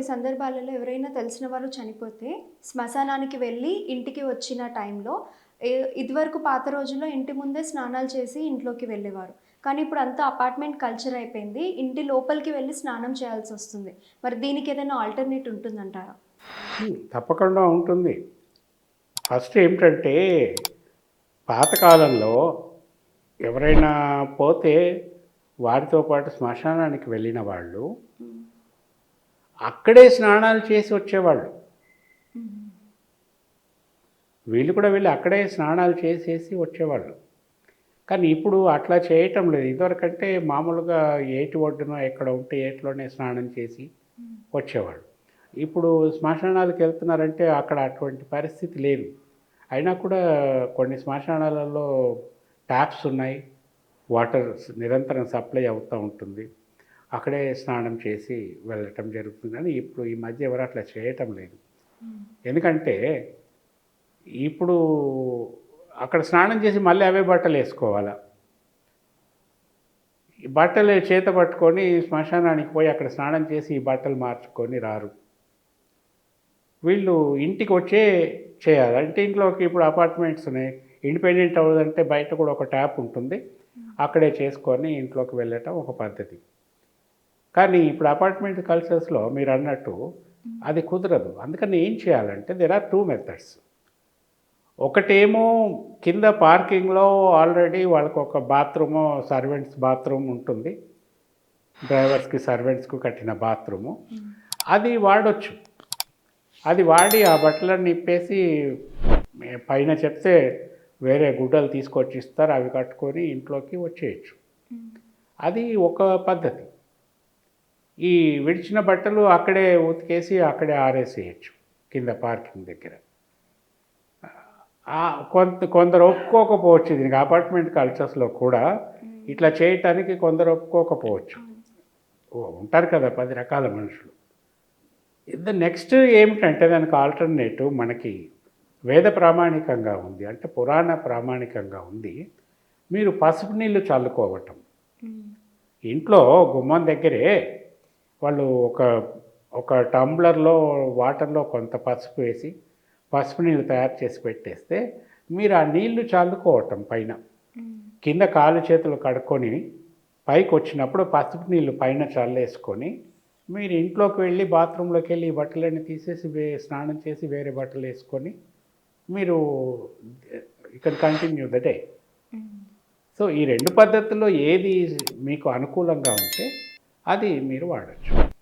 సందర్భాలలో ఎవరైనా తెలిసిన వాళ్ళు చనిపోతే శ్మశానానికి వెళ్ళి ఇంటికి వచ్చిన టైంలో ఇదివరకు పాత రోజుల్లో ఇంటి ముందే స్నానాలు చేసి ఇంట్లోకి వెళ్ళేవారు. కానీ ఇప్పుడు అంతా అపార్ట్మెంట్ కల్చర్ అయిపోయింది. ఇంటి లోపలికి వెళ్ళి స్నానం చేయాల్సి వస్తుంది. మరి దీనికి ఏదైనా ఆల్టర్నేట్ ఉంటుందంటారా? తప్పకుండా ఉంటుంది. ఫస్ట్ ఏమిటంటే పాతకాలంలో ఎవరైనా పోతే వారితో పాటు శ్మశానానికి వెళ్ళిన వాళ్ళు అక్కడే స్నానాలు చేసి వచ్చేవాళ్ళు. వీళ్ళు కూడా వెళ్ళి అక్కడే స్నానాలు చేసేసి వచ్చేవాళ్ళు. కానీ ఇప్పుడు అట్లా చేయటం లేదు. ఇదివరకంటే మామూలుగా ఏటి ఒడ్డున ఎక్కడ ఉంటే ఏటిలోనే స్నానం చేసి వచ్చేవాళ్ళు. ఇప్పుడు శ్మశానాలకు వెళ్తున్నారంటే అక్కడ అటువంటి పరిస్థితి లేదు. అయినా కూడా కొన్ని శ్మశానాలలో ట్యాప్స్ ఉన్నాయి. వాటర్ నిరంతరం సప్లై అవుతూ ఉంటుంది. అక్కడే స్నానం చేసి వెళ్ళటం జరుగుతుంది. కానీ ఇప్పుడు ఈ మధ్య ఎవరు అట్లా చేయటం లేదు. ఎందుకంటే ఇప్పుడు అక్కడ స్నానం చేసి మళ్ళీ అవే బట్టలు వేసుకోవాలా? ఈ బట్టలు చేత పట్టుకొని శ్మశానానికి పోయి అక్కడ స్నానం చేసి ఈ బట్టలు మార్చుకొని రారు. వీళ్ళు ఇంటికి వచ్చే చేయాలి. అంటే ఇంట్లోకి ఇప్పుడు అపార్ట్మెంట్స్ ఉన్నాయి. ఇండిపెండెంట్ అవ్వదంటే బయట కూడా ఒక ట్యాప్ ఉంటుంది. అక్కడే చేసుకొని ఇంట్లోకి వెళ్ళటం ఒక పద్ధతి. కానీ ఇప్పుడు అపార్ట్మెంట్ కల్చర్స్లో మీరు అన్నట్టు అది కుదరదు. అందుకని ఏం చేయాలంటే దెర్ ఆర్ టూ మెథడ్స్ ఒకటేమో కింద పార్కింగ్లో ఆల్రెడీ వాళ్ళకు ఒక బాత్రూము సర్వెంట్స్ బాత్రూమ్ ఉంటుంది. డ్రైవర్స్కి సర్వెంట్స్కి కట్టిన బాత్రూము అది వాడొచ్చు. అది వాడి ఆ బట్టలన్నీ ఇప్పేసి మే- పైన చెప్తే వేరే గుడ్డలు తీసుకొచ్చి ఇస్తారు. అవి కట్టుకొని ఇంట్లోకి వచ్చేయచ్చు. అది ఒక పద్ధతి. ఈ విడిచిన బట్టలు అక్కడే ఉతికేసి అక్కడే ఆరేసేయచ్చు కింద పార్కింగ్ దగ్గర. కొంత కొందరు ఒప్పుకోకపోవచ్చు దీనికి అపార్ట్మెంట్ కల్చర్స్లో కూడా ఇట్లా చేయటానికి కొందరు ఒప్పుకోకపోవచ్చు. ఓ, ఉంటారు కదా పది రకాల మనుషులు. ద నెక్స్ట్ ఏమిటంటే దానికి ఆల్టర్నేటివ్ మనకి వేద ప్రామాణికంగా ఉంది. అంటే పురాణ ప్రామాణికంగా ఉంది. మీరు పసుపు నీళ్ళు చల్లుకోవటం. ఇంట్లో గుమ్మం దగ్గరే వాళ్ళు ఒక ఒక టంబ్లర్లో వాటర్లో కొంత పసుపు వేసి పసుపు నీళ్ళు తయారు చేసి పెట్టేస్తే మీరు ఆ నీళ్ళు చల్లుకోవటం పైన. కింద కాలు చేతులు కడుక్కొని పైకి వచ్చినప్పుడు పసుపు నీళ్ళు పైన చల్లేసుకొని మీరు ఇంట్లోకి వెళ్ళి బాత్రూంలోకి వెళ్ళి బట్టలన్నీ తీసేసి వే స్నానం చేసి వేరే బట్టలు వేసుకొని మీరు ఇక్కడ కంటిన్యూ ద డే. సో ఈ రెండు పద్ధతుల్లో ఏది మీకు అనుకూలంగా ఉంటే అది మీరు వాడచ్చు.